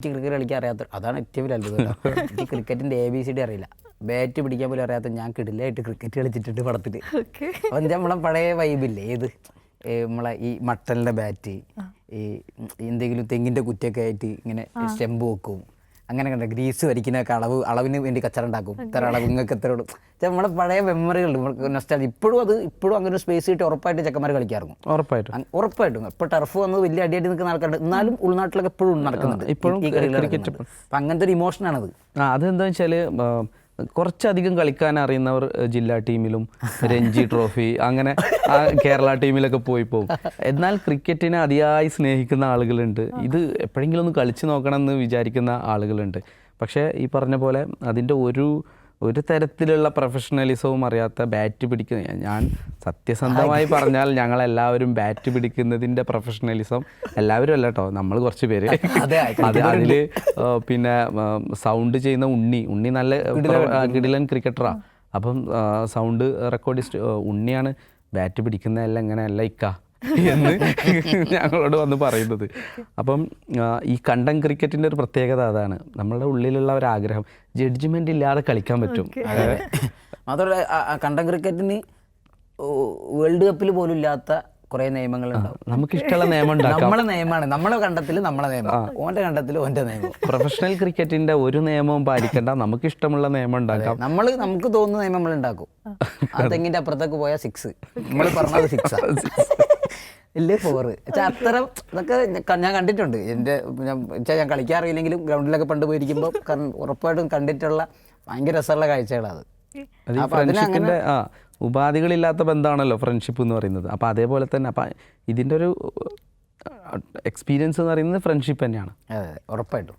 എനിക്ക് ക്രിക്കറ്റ് കളിക്കാൻ അറിയാത്ത അതാണ് ഏറ്റവും വലിയ അത്ഭുതം എനിക്ക് ക്രിക്കറ്റിന്റെ എ ബി സി ഡി അറിയില്ല. ബാറ്റ് പിടിക്കാൻ പോലും അറിയാത്ത ഞാൻ കിടിലായിട്ട് ക്രിക്കറ്റ് കളിച്ചിട്ടുണ്ട് പടത്തിൽ അപ്പം നമ്മളെ പഴയ വൈബില്ലേ ഏത്? നമ്മളെ ഈ മട്ടലിന്റെ ബാറ്റ് ഈ എന്തെങ്കിലും തെങ്ങിന്റെ കുറ്റൊക്കെ ആയിട്ട് ഇങ്ങനെ സ്റ്റെമ്പ് വെക്കും. അങ്ങനെ കണ്ട ഗ്രീസ് വരിക്കുന്നൊക്കെ അളവ് അളവിന് വേണ്ടി കച്ചറ ഉണ്ടാക്കും. ഇത്ര അളവ് ഇങ്ങൾക്ക് എത്ര ഇടും. നമ്മുടെ നമ്മളെ പഴയ മെമ്മറികൾ നൊസ്റ്റാൾ ഇപ്പോഴും അത് ഇപ്പോഴും അങ്ങനെ ഒരു സ്പേസ് കിട്ടി ഉറപ്പായിട്ട് ചെക്കന്മാർ കളിക്കാറുണ്ട്. ഉറപ്പായിട്ടും. ഉറപ്പായിട്ടും. ഇപ്പൊ ടർഫ് വന്നത് വലിയ അടിയടി നിൽക്കുന്ന ആൾക്കാരുണ്ട്. എന്നാലും ഉൾനാട്ടിലൊക്കെ എപ്പോഴും നടക്കുന്നുണ്ട്. ഇപ്പോഴും. അങ്ങനത്തെ ഒരു ഇമോഷനാണത് അതെന്താ വെച്ചാൽ കുറച്ചധികം കളിക്കാൻ അറിയുന്നവർ ജില്ലാ ടീമിലും രഞ്ജി ട്രോഫി അങ്ങനെ ആ കേരള ടീമിലൊക്കെ പോയി പോകും എന്നാൽ ക്രിക്കറ്റിനെ അതിയായി സ്നേഹിക്കുന്ന ആളുകളുണ്ട്. ഇത് എപ്പോഴെങ്കിലും ഒന്ന് കളിച്ചു നോക്കണം എന്ന് വിചാരിക്കുന്ന ആളുകളുണ്ട്. പക്ഷേ ഈ പറഞ്ഞ പോലെ അതിന്റെ ഒരു ഒരു തരത്തിലുള്ള പ്രൊഫഷണലിസവും അറിയാത്ത ബാറ്റ് പിടിക്കുന്ന ഞാൻ സത്യസന്ധമായി പറഞ്ഞാൽ ഞങ്ങൾ എല്ലാവരും ബാറ്റ് പിടിക്കുന്നതിന്റെ പ്രൊഫഷണലിസം എല്ലാവരും അല്ല കേട്ടോ നമ്മൾ കുറച്ച് പേര്. അതെ, അത് അതിൽ പിന്നെ സൗണ്ട് ചെയ്യുന്ന ഉണ്ണി ഉണ്ണി നല്ല കിടിലൻ ക്രിക്കറ്ററാണ് അപ്പം സൗണ്ട് റെക്കോർഡിസ്റ്റ് ഉണ്ണിയാണ് ബാറ്റ് പിടിക്കുന്നതല്ല ഇങ്ങനെയല്ല ഇക്ക. എന്ന് ഞങ്ങളോട് വന്ന് പറയുന്നത്. അപ്പം ഈ കണ്ടം ക്രിക്കറ്റിന്റെ ഒരു പ്രത്യേകത അതാണ്. നമ്മളുടെ ഉള്ളിലുള്ള ഒരു ആഗ്രഹം. ജഡ്ജ്മെന്റ് ഇല്ലാതെ കളിക്കാൻ പറ്റും. അതെ. മാത്രമല്ല കണ്ടം ക്രിക്കറ്റിന് വേൾഡ് കപ്പിൽ പോലും ഇല്ലാത്ത കുറെ നിയമങ്ങൾ ഉണ്ടാവും നമുക്ക് ഇഷ്ടമുള്ള നിയമം ഉണ്ടാക്കാം. നമ്മളെ നിയമമാണ് നമ്മളെ കണ്ടത്തിൽ നമ്മളെ നിയമം. ഓന്റെ കണ്ടത്തിൽ ഓന്റെ നിയമം. പ്രൊഫഷണൽ ക്രിക്കറ്റിന്റെ ഒരു നിയമവും പാലിക്കണ്ട. നമുക്ക് ഇഷ്ടമുള്ള നിയമം ഉണ്ടാക്കാം. നമ്മൾ നമുക്ക് തോന്നുന്ന നിയമം നമ്മൾ ഉണ്ടാക്കും. ആ. തെങ്ങിന്റെ അപ്പുറത്തേക്ക് പോയാൽ സിക്സ് നമ്മൾ പറഞ്ഞത് സിക്സ് ഇല്ലേ ഫോറ് അത്തരം ഇതൊക്കെ ഞാൻ കണ്ടിട്ടുണ്ട്. എന്റെ ഞാൻ കളിക്കാറില്ലെങ്കിലും ഞാൻ കളിക്കാൻ അറിയില്ലെങ്കിലും ഗ്രൗണ്ടിലൊക്കെ പണ്ട് പോയിരിക്കുമ്പോൾ ഉറപ്പായിട്ടും കണ്ടിട്ടുള്ള ഭയങ്കര രസമുള്ള കാഴ്ചകളത് അപ്പൊ ആ ഉപാധികളില്ലാത്ത ബന്ധമാണല്ലോ ഫ്രണ്ട്ഷിപ്പ് എന്ന് പറയുന്നത്. അപ്പോൾ അതേപോലെ തന്നെ അപ്പം ഇതിന്റെ ഒരു എക്സ്പീരിയൻസ് എന്ന് പറയുന്നത് ഫ്രണ്ട്ഷിപ്പ് തന്നെയാണ്. അതെ ഉറപ്പായിട്ടും.